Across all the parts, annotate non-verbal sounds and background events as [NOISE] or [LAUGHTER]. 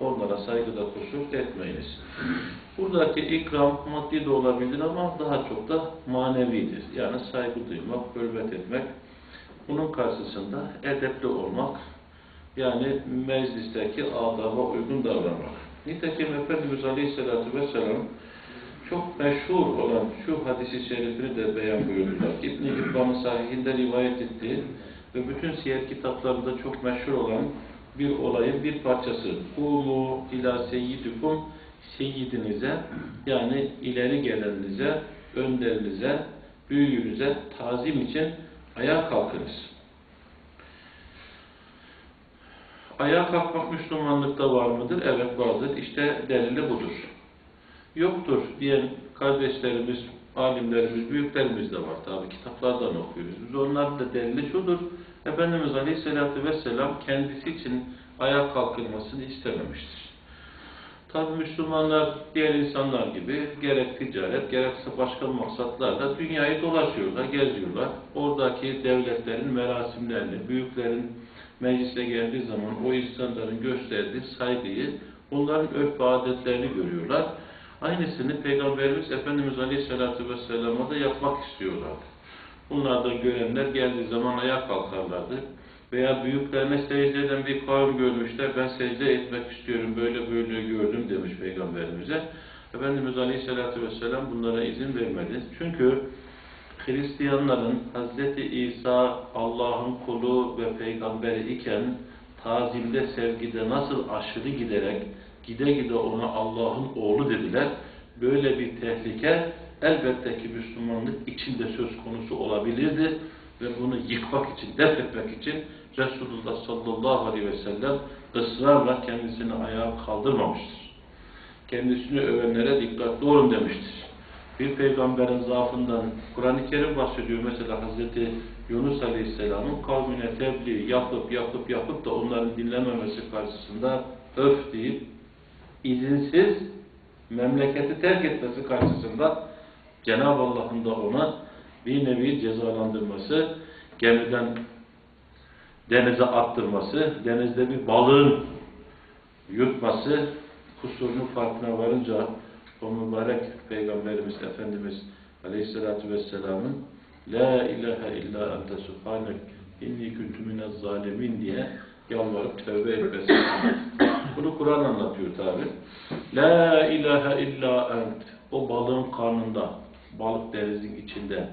Onlara saygıda kusur etmeyiniz. Buradaki ikram maddi de olabilir ama daha çok da manevidir. Yani saygı duymak, hürmet etmek. Bunun karşısında edepli olmak, yani meclisteki adaba uygun davranmak. Nitekim Efendimiz Aleyhisselatü Vesselam çok meşhur olan şu hadisi şerifini de beyan buyurdular. İbn-i İbban'ın sahihinde rivayet ettiği ve bütün siyer kitaplarında çok meşhur olan bir olayın bir parçası. Kumu ila seyyidikum seyyidinize yani ileri geleninize, önderinize, büyüğünüze tazim için ayağa kalkınız. Ayağa kalkmak Müslümanlıkta var mıdır? Evet vardır. İşte delili budur. Yoktur diyen kardeşlerimiz, alimlerimiz, büyüklerimiz de var tabi. Kitaplardan okuyoruz. Biz onların da delili şudur. Efendimiz Aleyhisselatü Vesselam kendisi için ayağa kalkılmasını istememiştir. Tabi Müslümanlar diğer insanlar gibi gerek ticaret gerekse başka maksatlarla dünyayı dolaşıyorlar, geziyorlar. Oradaki devletlerin merasimlerini, büyüklerin meclise geldiği zaman o insanların gösterdiği saygıyı, onların örf adetlerini görüyorlar. Aynısını Peygamberimiz Efendimiz Aleyhisselatü Vesselam'a da yapmak istiyorlardı. Bunlardan görenler geldiği zaman ayağa kalkarlardı. Veya büyüklerine secde eden bir kavim görmüşler, ben secde etmek istiyorum, böyle böyle gördüm demiş Peygamberimize. Efendimiz Aleyhisselatü Vesselam bunlara izin vermedi. Çünkü Hristiyanların Hz. İsa Allah'ın kulu ve peygamberi iken tazimde, sevgide nasıl aşırı giderek gide gide ona Allah'ın oğlu dediler. Böyle bir tehlike elbette ki Müslümanlık içinde söz konusu olabilirdi ve bunu yıkmak için, def etmek için Resulullah sallallahu aleyhi ve sellem ısrarla kendisini ayağa kaldırmamıştır. Kendisini övenlere dikkatli olun demiştir. Bir peygamberin zaafından Kur'an-ı Kerim bahsediyor. Mesela Hazreti Yunus Aleyhisselam'ın kavmine tebliğ yapıp yapıp yapıp da onların dinlememesi karşısında öf deyip izinsiz memleketi terk etmesi karşısında Cenab-ı Allah'ın da ona bir nevi cezalandırması, gemiden denize attırması, denizde bir balığın yutması, kusurunun farkına varınca o mübarek Peygamberimiz Efendimiz Aleyhisselatü Vesselam'ın La ilahe illa ente subhanek inni kuntu minez zalimin diye yalvarıp tövbe etmesi. [LAUGHS] Bunu Kur'an anlatıyor tabi. La ilahe illa ent. O balığın karnında, balık denizin içinde,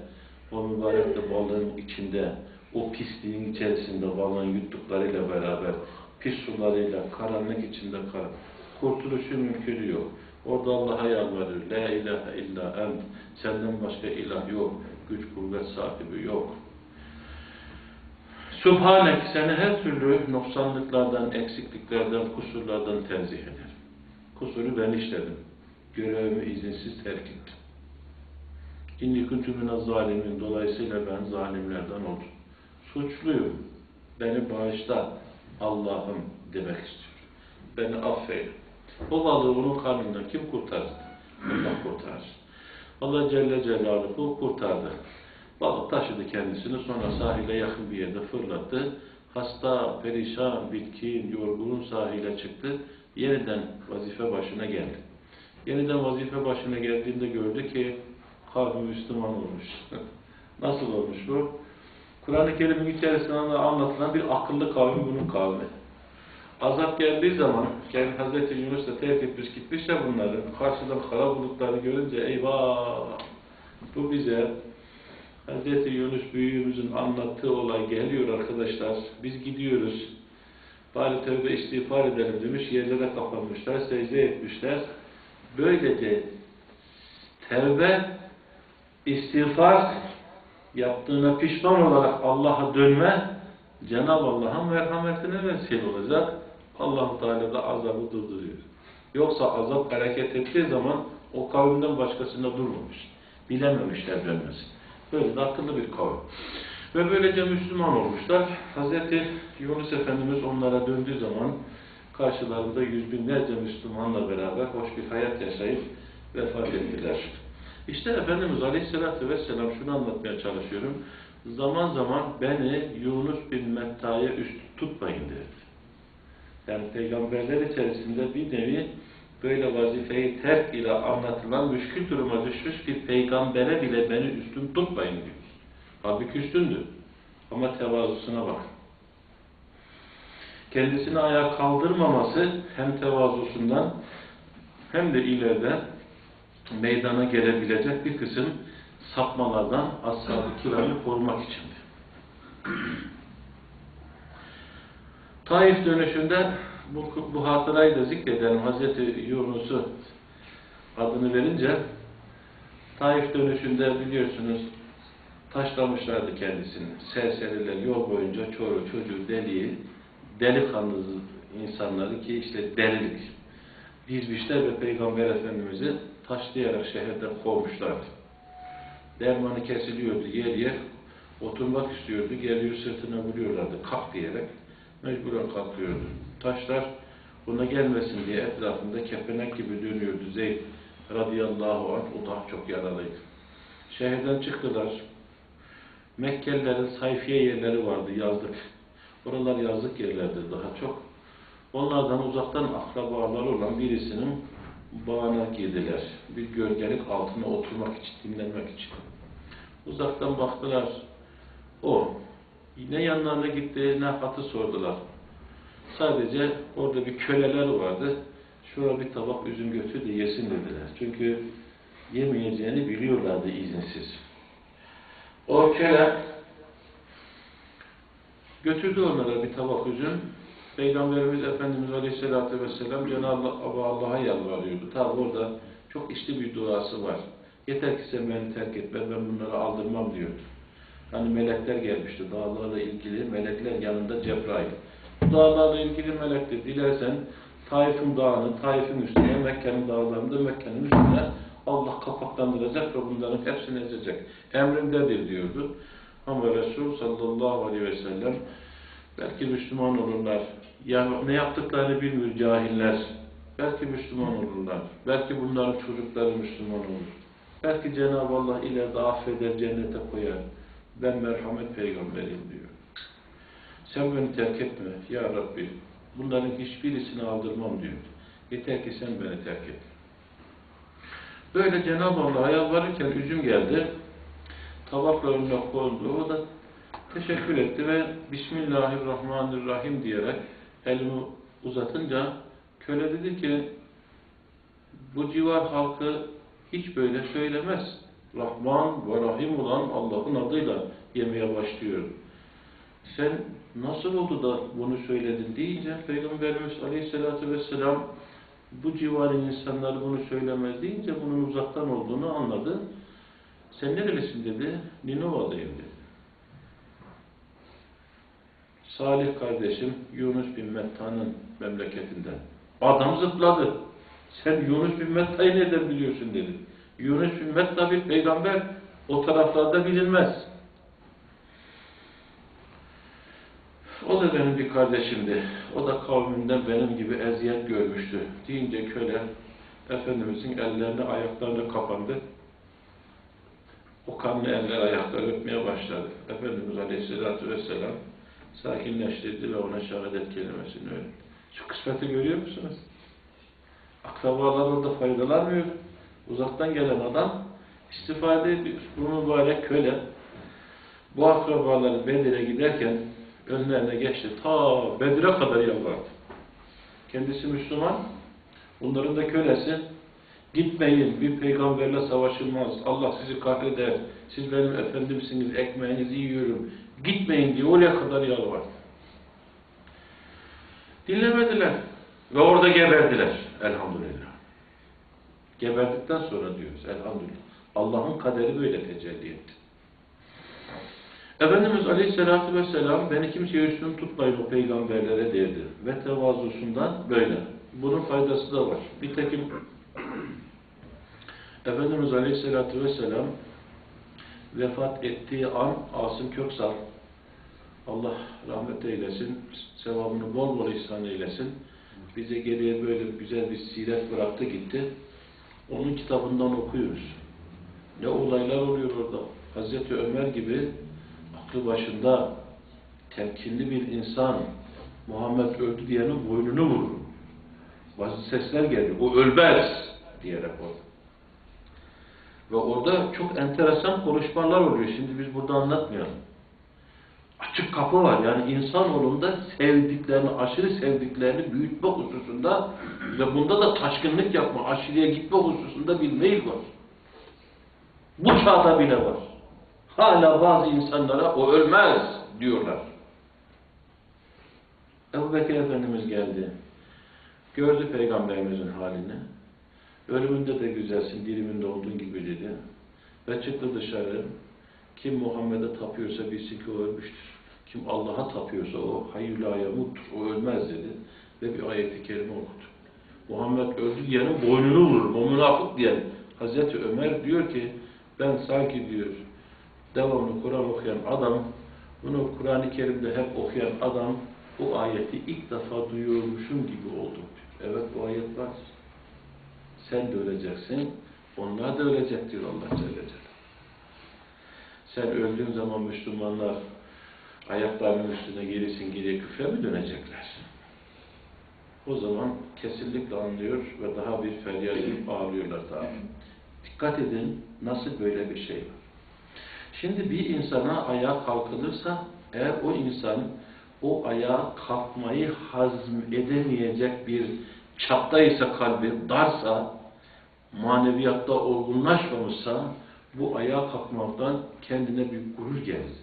o mübarek de balığın içinde, o pisliğin içerisinde balığın yuttuklarıyla beraber, pis sularıyla, karanlık içinde kar. Kurtuluşu mümkünü yok. Orada Allah'a yalvarır. La ilahe illa ent. Senden başka ilah yok. Güç kuvvet sahibi yok. Subhanek seni her türlü noksanlıklardan, eksikliklerden, kusurlardan tenzih eder. Kusuru ben işledim. Görevimi izinsiz terk ettim. İnni kuntumine zalimin. Dolayısıyla ben zalimlerden oldum. Suçluyum. Beni bağışla Allah'ım demek istiyorum. Beni affeyle. O balığı onun karnından kim kurtardı? Allah kurtarır. Allah Celle Celaluhu kurtardı. Balık taşıdı kendisini sonra sahile yakın bir yerde fırlattı. Hasta, perişan, bitkin, yorgunun sahile çıktı. Yeniden vazife başına geldi. Yeniden vazife başına geldiğinde gördü ki kavmi Müslüman olmuş. [LAUGHS] Nasıl olmuş bu? Kur'an-ı Kerim'in içerisinde anlatılan bir akıllı kavmi bunun kavmi. Azap geldiği zaman, yani Hz. Yunus da terk etmiş gitmiş ya bunları, karşıdan kara bulutları görünce eyvah bu bize Hz. Yunus büyüğümüzün anlattığı olay geliyor arkadaşlar. Biz gidiyoruz. Bari tövbe istiğfar edelim demiş. Yerlere kapanmışlar. Secde etmişler. Böylece tevbe, istiğfar yaptığına pişman olarak Allah'a dönme Cenab-ı Allah'ın merhametine vesile olacak. allah Teala da azabı durduruyor. Yoksa azap hareket ettiği zaman o kavimden başkasında durmamış. Bilememişler dönmesi. Böyle de akıllı bir kavim. Ve böylece Müslüman olmuşlar. Hz. Yunus Efendimiz onlara döndüğü zaman karşılarında yüz binlerce Müslümanla beraber hoş bir hayat yaşayıp vefat ettiler. İşte Efendimiz Aleyhisselatü Vesselam şunu anlatmaya çalışıyorum. Zaman zaman beni Yunus bin Metta'ya üst tutmayın derdi. Yani peygamberler içerisinde bir nevi böyle vazifeyi terk ile anlatılan müşkül duruma düşmüş bir peygambere bile beni üstün tutmayın diyor. Halbuki üstündü. Ama tevazusuna bakın. Kendisini ayağa kaldırmaması hem tevazusundan hem de ileride meydana gelebilecek bir kısım sapmalardan ashab-ı kiramı korumak içindi. [CLEARS THROAT] Taif dönüşünde bu, bu hatırayı da zikredelim. Hazreti Yunus'u adını verince Taif dönüşünde biliyorsunuz taşlamışlardı kendisini. Serseriler yol boyunca çoru, çocuğu, deliği, delikanlı insanları ki işte delilik dizmişler ve Peygamber Efendimiz'i taşlayarak şehirden kovmuşlardı. Dermanı kesiliyordu yer yer. Oturmak istiyordu. Geliyor sırtına vuruyorlardı. Kalk diyerek. Mecburen kalkıyordu. Taşlar buna gelmesin diye etrafında kepenek gibi dönüyordu. Zeyd radıyallahu anh o daha çok yaralıydı. Şehirden çıktılar. Mekkelilerin sayfiye yerleri vardı yazlık. Oralar yazlık yerlerdi daha çok. Onlardan uzaktan akrabaları olan birisinin bağına girdiler. Bir gölgelik altına oturmak için, dinlenmek için. Uzaktan baktılar. O. Ne yanlarına gitti, ne hatı sordular. Sadece orada bir köleler vardı. Şuraya bir tabak üzüm götür de yesin dediler. Çünkü yemeyeceğini biliyorlardı izinsiz. O köle götürdü onlara bir tabak üzüm. Peygamberimiz Efendimiz Aleyhisselatü Vesselam Cenab-ı Allah'a yalvarıyordu. Tabi orada çok içli bir duası var. Yeter ki sen beni terk et, ben bunları aldırmam diyordu. Hani melekler gelmişti dağlarla ilgili, melekler yanında Cebrail. Dağlarla ilgili melek de dilersen Taif'in dağını, Taif'in üstüne, Mekke'nin dağlarında Mekke'nin üstüne Allah kapaklandıracak ve bunların hepsini ezecek. Emrindedir diyordu. Ama Resul sallallahu aleyhi ve sellem belki Müslüman olurlar. Yani ne yaptıklarını bilmiyor cahiller. Belki Müslüman olurlar. Belki bunların çocukları Müslüman olur. Belki Cenab-ı Allah ileride affeder, cennete koyar. Ben merhamet peygamberiyim diyor. Sen beni terk etme ya Rabbi. Bunların hiçbirisini aldırmam diyor. Yeter ki sen beni terk et. Böyle Cenab-ı Allah'a yalvarırken üzüm geldi. Tabakla önüne kondu. O da teşekkür etti ve Bismillahirrahmanirrahim diyerek elimi uzatınca köle dedi ki bu civar halkı hiç böyle söylemez. Rahman ve Rahim olan Allah'ın adıyla yemeye başlıyor. Sen nasıl oldu da bunu söyledin deyince Peygamberimiz Aleyhisselatü Vesselam bu civarın insanları bunu söylemez deyince bunun uzaktan olduğunu anladı. Sen nerelisin dedi. Ninova'dayım dedi. Salih kardeşim Yunus bin Metta'nın memleketinden. Adam zıpladı. Sen Yunus bin Metta'yı nereden biliyorsun dedi. Yunus bin Metta bir peygamber o taraflarda bilinmez. O da benim bir kardeşimdi. O da kavminden benim gibi eziyet görmüştü. Deyince köle Efendimizin ellerini ayaklarını kapandı. O kanlı eller ayakları öpmeye başladı. Efendimiz Aleyhisselatü Vesselam sakinleştirdi ve ona şehadet kelimesini öğretti. Şu kısmeti görüyor musunuz? Akrabalar orada faydalanmıyor. Uzaktan gelen adam istifade ediyor. Bu mübarek köle bu akrabaları Bedir'e giderken önlerine geçti. Ta Bedir'e kadar yalvardı. Kendisi Müslüman. Bunların da kölesi. Gitmeyin, bir peygamberle savaşılmaz. Allah sizi kahreder. Siz benim efendimsiniz, ekmeğinizi yiyorum. Gitmeyin diye oraya kadar yalvardı. Dinlemediler. Ve orada geberdiler. Elhamdülillah. Geberdikten sonra diyoruz. Elhamdülillah. Allah'ın kaderi böyle tecelli etti. Efendimiz Aleyhisselatü Vesselam beni kimseye üstün tutmayın o peygamberlere derdi. Ve tevazusundan böyle. Bunun faydası da var. Nitekim Efendimiz Aleyhisselatü Vesselam vefat ettiği an Asım Köksal Allah rahmet eylesin, sevabını bol bol ihsan eylesin. Bize geriye böyle güzel bir siret bıraktı gitti. Onun kitabından okuyoruz. Ne olaylar oluyor orada. Hazreti Ömer gibi aklı başında temkinli bir insan Muhammed öldü diyenin boynunu vururum. Bazı sesler geldi. O ölmez diyerek orada. Ve orada çok enteresan konuşmalar oluyor. Şimdi biz burada anlatmayalım. Açık kapı var. Yani insanoğlunda sevdiklerini, aşırı sevdiklerini büyütme hususunda ve bunda da taşkınlık yapma, aşırıya gitme hususunda bir meyil var. Bu çağda bile var. Hala bazı insanlara o ölmez diyorlar. Ebu Bekir Efendimiz geldi. Gördü Peygamberimizin halini. Ölümünde de güzelsin, diliminde olduğun gibi dedi. Ve çıktı dışarı. Kim Muhammed'e tapıyorsa bilsin ki o ölmüştür. Kim Allah'a tapıyorsa o hayyul yamuttur, o ölmez dedi. Ve bir ayeti kerime okudu. Muhammed öldü diyenin boynunu vurur, o münafık diyen. Hazreti Ömer diyor ki, ben sanki diyor, devamlı Kur'an okuyan adam, bunu Kur'an-ı Kerim'de hep okuyan adam, bu ayeti ilk defa duyuyormuşum gibi oldum. Evet bu ayet var. Sen de öleceksin, onlar da ölecek diyor Allah Celle Celaluhu. Sen öldüğün zaman Müslümanlar ayaklarının üstüne gerisin geriye küfre mi dönecekler? O zaman kesinlikle anlıyor ve daha bir feryat edip ağlıyorlar daha. Dikkat edin nasıl böyle bir şey var. Şimdi bir insana ayağa kalkılırsa eğer o insan o ayağa kalkmayı hazm edemeyecek bir çaptaysa kalbi, darsa, maneviyatta olgunlaşmamışsa bu ayağa kalkmaktan kendine bir gurur gelir,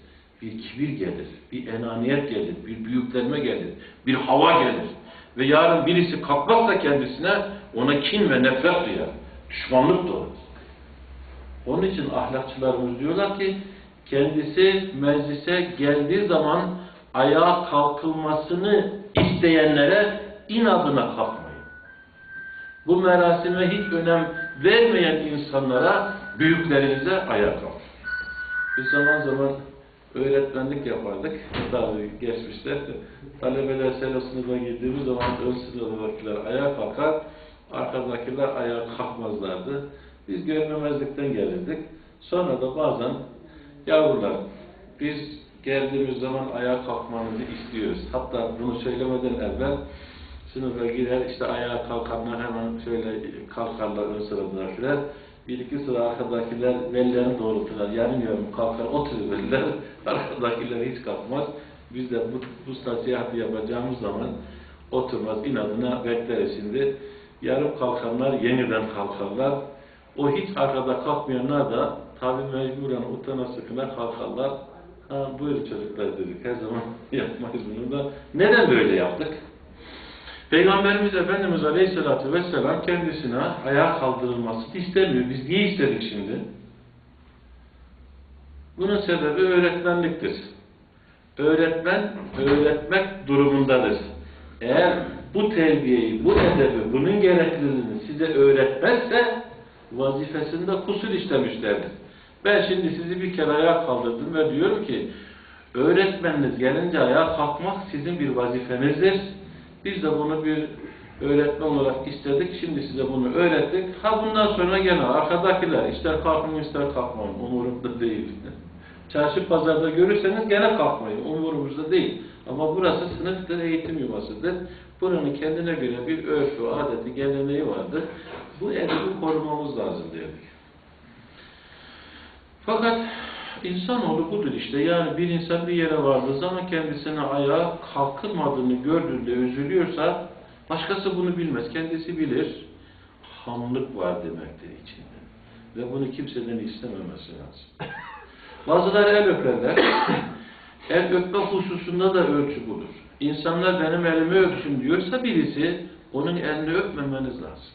bir kibir gelir, bir enaniyet gelir, bir büyüklenme gelir, bir hava gelir. Ve yarın birisi kalkmazsa kendisine ona kin ve nefret duyar, düşmanlık doğar. Onun için ahlakçılarımız diyorlar ki kendisi meclise geldiği zaman ayağa kalkılmasını isteyenlere inadına kalkmayın. Bu merasime hiç önem vermeyen insanlara büyüklerinize ayağa kalkın. Biz zaman zaman öğretmenlik yapardık. Tabii geçmişte talebeler selo sınıfa girdiğimiz zaman ön sınıftakiler ayağa kalkar, arkadakiler ayağa kalkmazlardı. Biz görmemezlikten gelirdik. Sonra da bazen yavrular biz geldiğimiz zaman ayağa kalkmanızı istiyoruz. Hatta bunu söylemeden evvel sınıfa girer, işte ayağa kalkanlar hemen şöyle kalkarlar ön sıradakiler. Bir iki sıra arkadakiler bellerini doğrulturlar. Yarım kalkar, otururlar. [LAUGHS] Arkadakiler hiç kalkmaz. Biz de bu, bu nasihati yapacağımız zaman oturmaz. inadına bekleriz şimdi. Yarım kalkanlar yeniden kalkarlar. O hiç arkada kalkmayanlar da tabi mecburen utana sıkına kalkarlar. Ha, buyur çocuklar dedik. Her zaman [LAUGHS] yapmayız bunu da. Neden böyle yaptık? Peygamberimiz Efendimiz Aleyhisselatü Vesselam kendisine ayağa kaldırılmasını istemiyor. Biz niye istedik şimdi? Bunun sebebi öğretmenliktir. Öğretmen, öğretmek durumundadır. Eğer bu terbiyeyi, bu edebi, bunun gerekliliğini size öğretmezse vazifesinde kusur işlemişlerdir. Ben şimdi sizi bir kere ayağa kaldırdım ve diyorum ki öğretmeniniz gelince ayağa kalkmak sizin bir vazifenizdir. Biz de bunu bir öğretmen olarak istedik. Şimdi size bunu öğrettik. Ha bundan sonra gene arkadakiler ister kalkın ister kalkmayın. Umurumda değil. Çarşı pazarda görürseniz gene kalkmayın. Umurumuzda değil. Ama burası sınıftır, eğitim yuvasıdır. Buranın kendine göre bir örfü, adeti, geleneği vardır. Bu edebi korumamız lazım dedik. Fakat insanoğlu budur işte. Yani bir insan bir yere vardığı zaman kendisine ayağa kalkılmadığını gördüğünde üzülüyorsa başkası bunu bilmez. Kendisi bilir. Hamlık var demektir içinde. Ve bunu kimseden istememesi lazım. Bazıları el öperler. El öpme hususunda da ölçü budur. İnsanlar benim elimi öpsün diyorsa birisi onun elini öpmemeniz lazım.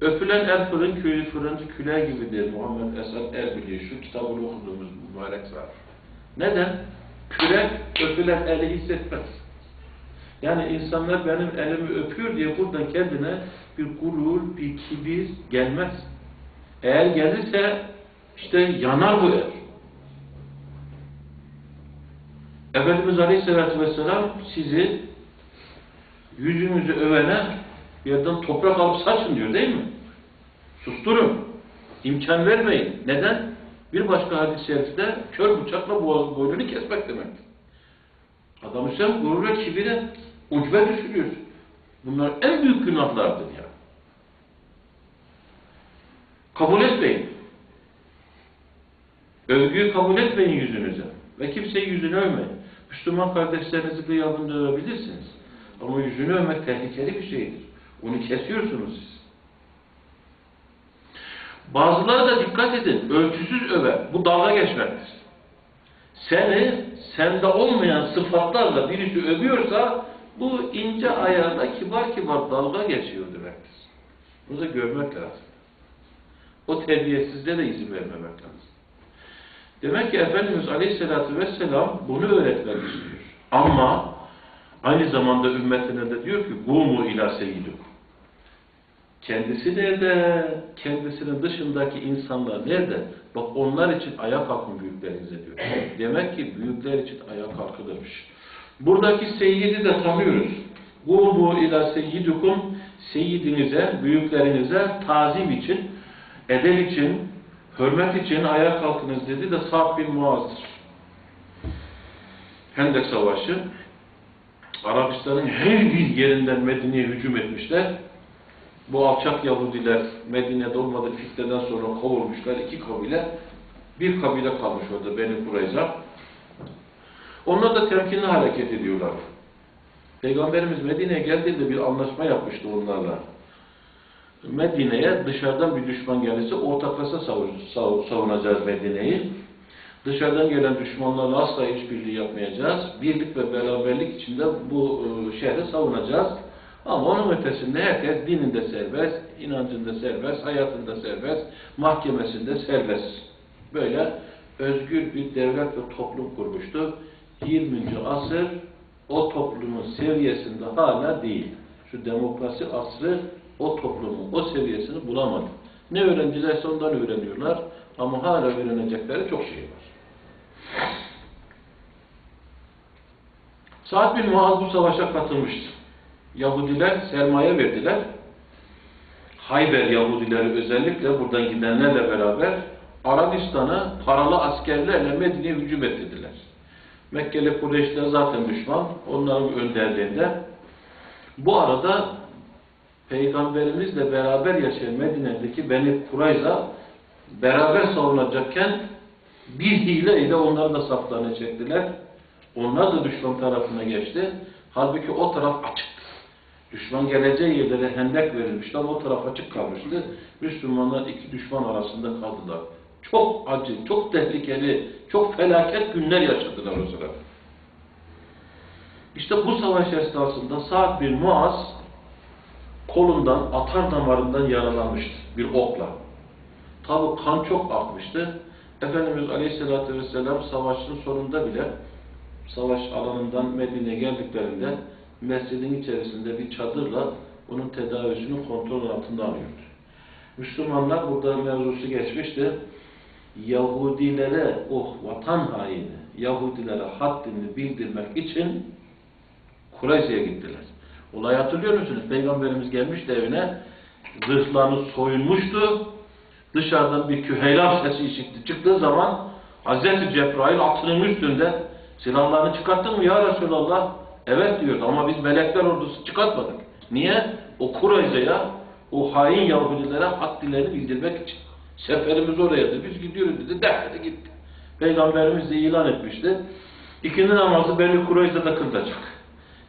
Öpülen el fırın köyü fırıncı küle gibidir Muhammed Esad Erbil'i şu kitabını okuduğumuz mübarek zat. Neden? Küle öpülen eli hissetmez. Yani insanlar benim elimi öpüyor diye buradan kendine bir gurur, bir kibir gelmez. Eğer gelirse işte yanar bu el. Efendimiz Aleyhisselatü Vesselam sizi yüzünüzü övene yerden toprak alıp saçın diyor değil mi? Susturun. İmkan vermeyin. Neden? Bir başka hadis-i şerifte kör bıçakla boğaz boynunu kesmek demek. Adamı sen gurura, kibire, ucbe düşürüyorsun. Bunlar en büyük günahlardır ya. Kabul etmeyin. Övgüyü kabul etmeyin yüzünüze. Ve kimseyi yüzünü övmeyin. Müslüman kardeşlerinizi gıyabında övebilirsiniz. Ama yüzünü övmek tehlikeli bir şeydir. Onu kesiyorsunuz siz. Bazıları da dikkat edin, ölçüsüz över. Bu dalga geçmektir. Seni, sende olmayan sıfatlarla birisi övüyorsa, bu ince ayarda kibar kibar dalga geçiyor demektir. Bunu da görmek lazım. O terbiyesizliğe de izin vermemek lazım. Demek ki Efendimiz Aleyhisselatü Vesselam bunu öğretmek istiyor. Ama aynı zamanda ümmetine de diyor ki Gumu ila seyyidukum. Kendisi nerede? Kendisinin dışındaki insanlar nerede? Bak onlar için ayağa kalkın büyüklerinize diyor. Demek ki büyükler için ayağa kalkılırmış. Buradaki seyyidi de tanıyoruz. Gumu ila seyyidukum seyyidinize, büyüklerinize tazim için, edep için, hürmet için ayağa kalkınız dedi de Sa'd bin Muaz'dır. Hendek Savaşı Arabistan'ın her bir yerinden Medine'ye hücum etmişler. Bu alçak Yahudiler Medine'de olmadığı fitneden sonra kovulmuşlar. iki kabile. Bir kabile kalmış orada Beni Kureyza. Onlar da temkinli hareket ediyorlar. Peygamberimiz Medine'ye geldiğinde bir anlaşma yapmıştı onlarla. Medine'ye dışarıdan bir düşman gelirse ortaklaşa savunacağız Medine'yi. Dışarıdan gelen düşmanlarla asla işbirliği yapmayacağız. Birlik ve beraberlik içinde bu e, şehri savunacağız. Ama onun ötesinde herkes dininde serbest, inancında serbest, hayatında serbest, mahkemesinde serbest. Böyle özgür bir devlet ve toplum kurmuştu. 20. asır o toplumun seviyesinde hala değil. Şu demokrasi asrı o toplumun o seviyesini bulamadı. Ne öğrencilerse ondan öğreniyorlar ama hala öğrenecekleri çok şey var. Sa'd bin Muaz bu savaşa katılmıştı. Yahudiler sermaye verdiler. Hayber Yahudileri özellikle buradan gidenlerle beraber Arabistan'a paralı askerlerle Medine'ye hücum ettiler. Mekkeli Kureyşler zaten düşman. Onların önderliğinde. Bu arada Peygamberimizle beraber yaşayan Medine'deki Beni Kurayza beraber savunacakken bir hile ile onları da saflarına çektiler. Onlar da düşman tarafına geçti. Halbuki o taraf açıktı. Düşman geleceği yerlere hendek verilmişti ama o taraf açık kalmıştı. Müslümanlar iki düşman arasında kaldılar. Çok acı, çok tehlikeli, çok felaket günler yaşadılar o sırada. İşte bu savaş esnasında Sa'd bin Muaz kolundan, atar damarından yaralanmıştı bir okla. Tabi kan çok akmıştı. Efendimiz Aleyhisselatü Vesselam savaşın sonunda bile savaş alanından Medine'ye geldiklerinde mescidin içerisinde bir çadırla onun tedavisini kontrol altında alıyordu. Müslümanlar burada mevzusu geçmişti. Yahudilere, oh vatan haini, Yahudilere haddini bildirmek için Kureyş'e gittiler. Olay hatırlıyor musunuz? Peygamberimiz gelmişti evine, zırhlarını soyunmuştu, dışarıdan bir küheylan sesi çıktı. Çıktığı zaman Hz. Cebrail atının üstünde silahlarını çıkarttın mı ya Resulallah? Evet diyordu ama biz melekler ordusu çıkartmadık. Niye? O Kureyze'ye, o hain Yahudilere haddilerini bildirmek için. Seferimiz oraya Biz gidiyoruz dedi. Derdi gitti. Peygamberimiz de ilan etmişti. İkindi namazı Beni Kureyze'de kılacak.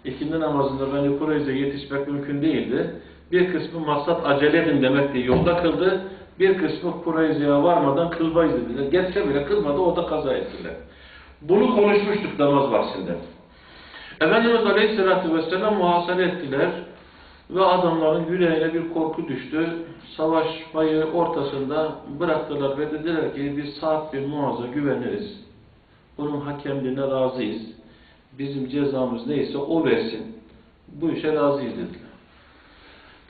İkindi namazında Beni Kureyze'ye yetişmek mümkün değildi. Bir kısmı maksat acele edin demek diye yolda kıldı. Bir kısmı Kureyze'ye varmadan kılmayız dediler. Geçse bile kılmadı, o da kaza ettiler. Bunu konuşmuştuk namaz bahsinde. Efendimiz Aleyhisselatü Vesselam muhasele ettiler ve adamların yüreğine bir korku düştü. Savaşmayı ortasında bıraktılar ve dediler ki biz saat bir muaza güveniriz. Bunun hakemliğine razıyız. Bizim cezamız neyse o versin. Bu işe razıyız dediler.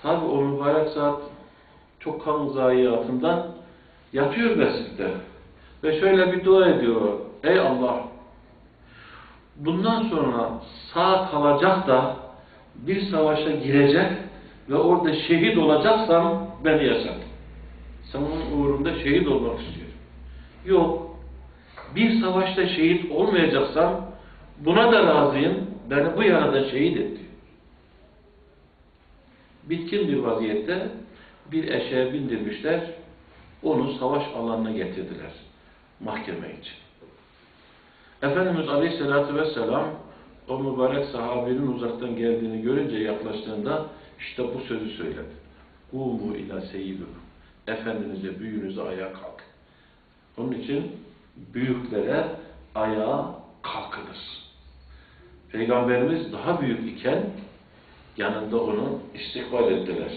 Tabi o mübarek saat çok kan zayiatından yatıyor mescitte. Ve şöyle bir dua ediyor. Ey Allah! Bundan sonra sağ kalacak da bir savaşa girecek ve orada şehit olacaksam beni yaşat. Senin uğrunda şehit olmak istiyorum. Yok. Bir savaşta şehit olmayacaksam Buna da razıyım. Beni bu yaradan şehit et diyor. Bitkin bir vaziyette bir eşeğe bindirmişler. Onu savaş alanına getirdiler. Mahkeme için. Efendimiz Aleyhisselatü Vesselam o mübarek sahabenin uzaktan geldiğini görünce yaklaştığında işte bu sözü söyledi. Umu ila seyyidukum. Efendinize, büyüğünüze ayağa kalk. Onun için büyüklere ayağa kalkınız. Peygamberimiz daha büyük iken yanında onu istikbal ettiler.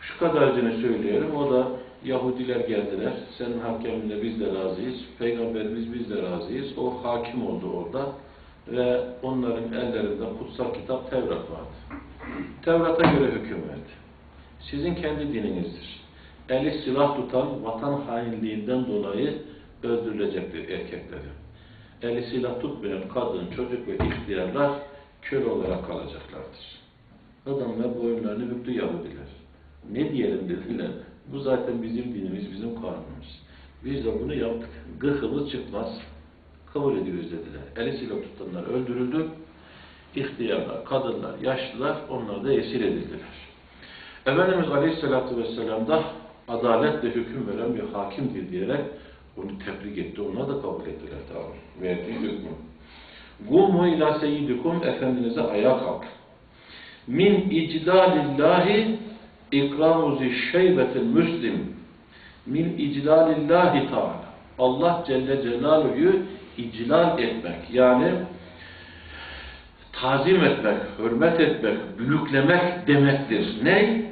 Şu kadarcını söyleyelim. O da Yahudiler geldiler. Senin hakeminde biz de razıyız. Peygamberimiz biz de razıyız. O hakim oldu orada. Ve onların ellerinde kutsal kitap Tevrat vardı. Tevrat'a göre hüküm verdi. Sizin kendi dininizdir. Eli silah tutan vatan hainliğinden dolayı öldürülecektir erkekleri. Eli silah tutmayan kadın, çocuk ve ihtiyarlar kör olarak kalacaklardır. Adamlar boyunlarını büktü Yahudiler. Ne diyelim dediler. Bu zaten bizim dinimiz, bizim kanunumuz. Biz de bunu yaptık. Gıkımız çıkmaz. Kabul ediyoruz dediler. Eli silah tutanlar öldürüldü. İhtiyarlar, kadınlar, yaşlılar onlar da esir edildiler. Efendimiz Aleyhisselatü Vesselam da adaletle hüküm veren bir hakimdir diyerek onu tebrik etti. Onlar da kabul ettiler tabi. Verdiği hükmü. Gumu ila seyyidikum Efendinize ayağa kalk. Min iclalillahi ikramuzi şeybetil müslim. Min iclalillahi ta'ala. Allah Celle Celaluhu'yu iclal etmek. Yani tazim etmek, hürmet etmek, büyüklemek demektir. Ne?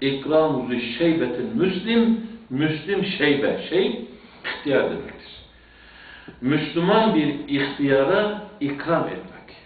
İkramuzu şeybetin müslim, müslim şeybe. Şey, ihtiyar demektir. Müslüman bir ihtiyara ikram etmek.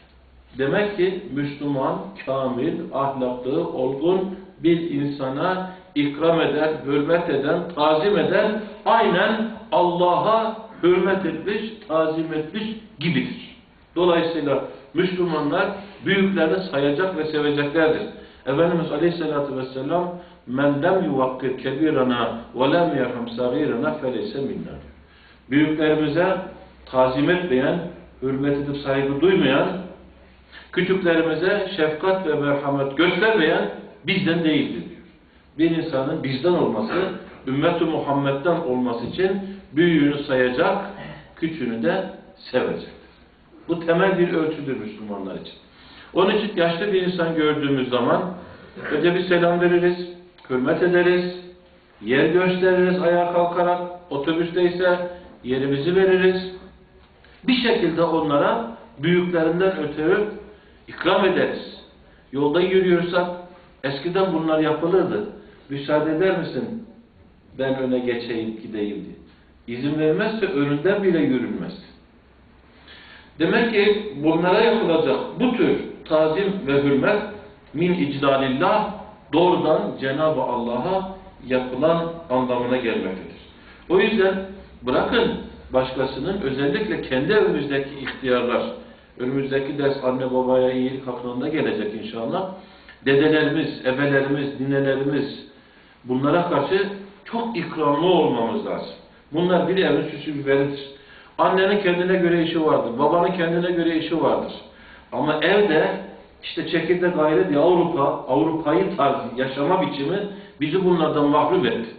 Demek ki Müslüman, kamil, ahlaklı, olgun bir insana ikram eden, hürmet eden, tazim eden aynen Allah'a hürmet etmiş, tazim etmiş gibidir. Dolayısıyla Müslümanlar büyüklerini sayacak ve seveceklerdir. Efendimiz Aleyhisselatü Vesselam men lem yuvakkir kebirana ve lem yerham sagirana feleyse minna. Büyüklerimize tazim etmeyen, hürmet edip saygı duymayan, küçüklerimize şefkat ve merhamet göstermeyen bizden değildir diyor. Bir insanın bizden olması, ümmet-i Muhammed'den olması için büyüğünü sayacak, küçüğünü de sevecektir. Bu temel bir ölçüdür Müslümanlar için. Onun için yaşlı bir insan gördüğümüz zaman önce bir selam veririz, hürmet ederiz, yer gösteririz ayağa kalkarak, otobüste ise yerimizi veririz. Bir şekilde onlara büyüklerinden ötürü ikram ederiz. Yolda yürüyorsak eskiden bunlar yapılırdı. Müsaade eder misin? Ben öne geçeyim gideyim diye. İzin vermezse önünden bile yürünmez. Demek ki bunlara yapılacak bu tür tazim ve hürmet min icdalillah doğrudan Cenab-ı Allah'a yapılan anlamına gelmektedir. O yüzden bırakın başkasının özellikle kendi evimizdeki ihtiyarlar, önümüzdeki ders anne babaya iyilik hakkında gelecek inşallah. Dedelerimiz, ebelerimiz, ninelerimiz bunlara karşı çok ikramlı olmamız lazım. Bunlar bir evin süsü biberidir. Annenin kendine göre işi vardır, babanın kendine göre işi vardır. Ama evde işte çekirdek diye Avrupa, Avrupa'yı tarzı yaşama biçimi bizi bunlardan mahrum etti.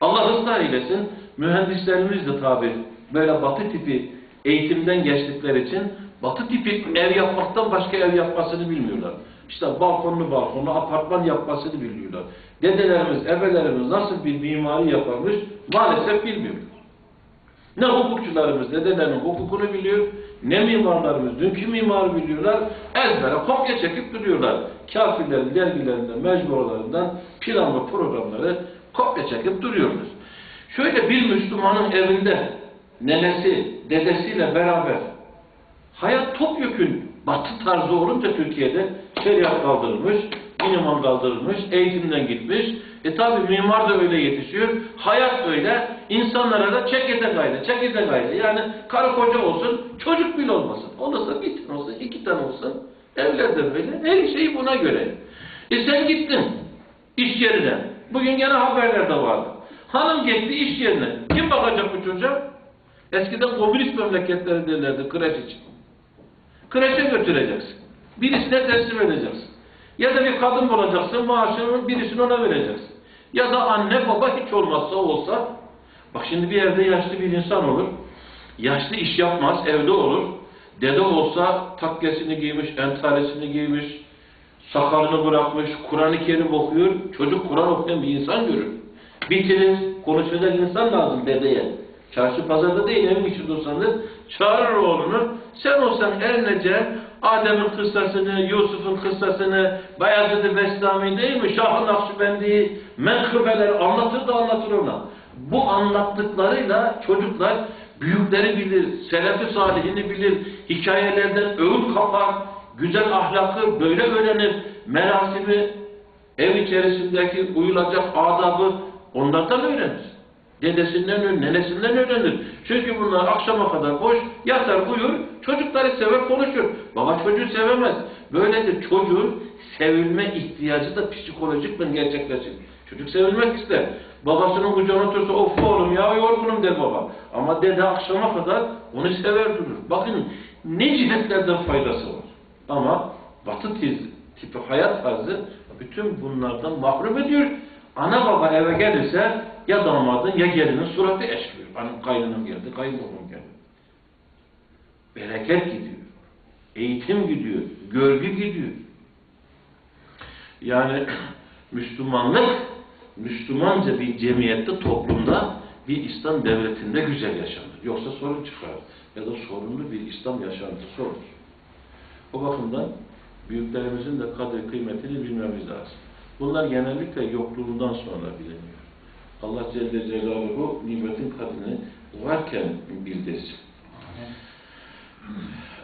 Allah ıslah eylesin, mühendislerimiz de tabi böyle batı tipi eğitimden geçtikleri için batı tipi ev yapmaktan başka ev yapmasını bilmiyorlar. İşte balkonlu balkonlu apartman yapmasını biliyorlar. Dedelerimiz, ebelerimiz nasıl bir mimari yaparmış maalesef bilmiyorlar. Ne hukukçularımız dedelerinin hukukunu biliyor, ne mimarlarımız dünkü mimarı biliyorlar, ezbere kopya çekip duruyorlar. Kafirlerin dergilerinden, mecburalarından planlı programları kopya çekip duruyorlar. Şöyle bir Müslümanın evinde nenesi, dedesiyle beraber hayat topyekün batı tarzı olunca Türkiye'de şeriat kaldırılmış, minimal kaldırılmış, eğitimden gitmiş. E tabi mimar da öyle yetişiyor. Hayat öyle. İnsanlara da çekete gayle, çekete gayle. Yani karı koca olsun, çocuk bile olmasın. Olursa bir tane olsun, iki tane olsun. Evlerde böyle. Her şey buna göre. E sen gittin iş yerine. Bugün gene haberlerde vardı. Hanım gitti iş yerine. Kim bakacak bu çocuğa? Eskiden komünist memleketleri derlerdi kreş için. Kreşe götüreceksin. Birisine teslim edeceksin. Ya da bir kadın bulacaksın, maaşını birisini ona vereceksin. Ya da anne baba hiç olmazsa olsa, bak şimdi bir evde yaşlı bir insan olur, yaşlı iş yapmaz, evde olur. Dede olsa takkesini giymiş, entaresini giymiş, sakalını bırakmış, Kur'an-ı Kerim okuyor, çocuk Kur'an okuyan bir insan görür. Bitirir, konuşacak insan lazım dedeye. Çarşı pazarda değil, evin içinde olsanız çağırır oğlunu. Sen olsan erineceksin, Adem'in kıssasını, Yusuf'un kıssasını, Bayezid-i Bestami değil mi? Şah-ı Nakşibendi, menkıbeler anlatır da anlatır ona. Bu anlattıklarıyla çocuklar büyükleri bilir, selefi salihini bilir, hikayelerden öğüt kapar, güzel ahlakı böyle öğrenir, merasimi, ev içerisindeki uyulacak adabı onlardan öğrenir. Dedesinden öğrenir, nenesinden öğrenir. Çünkü bunlar akşama kadar boş, yatar uyur, çocukları sever konuşur. Baba çocuğu sevemez. Böyledir çocuğun sevilme ihtiyacı da psikolojikmen gerçekleşir. Çocuk sevilmek ister. Babasının kucağına otursa of oğlum ya yorgunum der baba. Ama dede akşama kadar onu sever durur. Bakın ne cihetlerden faydası var. Ama batı tiz, tipi hayat tarzı bütün bunlardan mahrum ediyor. Ana baba eve gelirse ya damadın ya gelinin suratı eşliyor. Benim kaynanam geldi, kayınbabam geldi. Bereket gidiyor. Eğitim gidiyor. Görgü gidiyor. Yani [CLEARS THROAT] Müslümanlık Müslümanca bir cemiyette, toplumda bir İslam devletinde güzel yaşanır. Yoksa sorun çıkar. Ya da sorunlu bir İslam yaşantısı olur. O bakımdan büyüklerimizin de kadir kıymetini bilmemiz lazım. Bunlar genellikle yokluğundan sonra biliniyor. Allah Celle Celaluhu nimetin kadını varken bildirsin.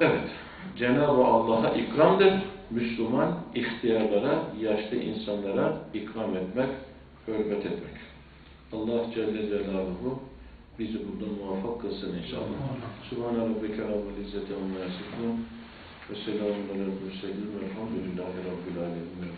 Evet. Cenab-ı Allah'a ikramdır. Müslüman ihtiyarlara, yaşlı insanlara ikram etmek, hürmet etmek. Allah Celle Celaluhu bizi burada muvaffak kılsın inşallah. Subhane Rabbike Rabbil İzzeti Amma Yasifun ve selamun aleyhi ve sellem velhamdülillahi Rabbil Alemin.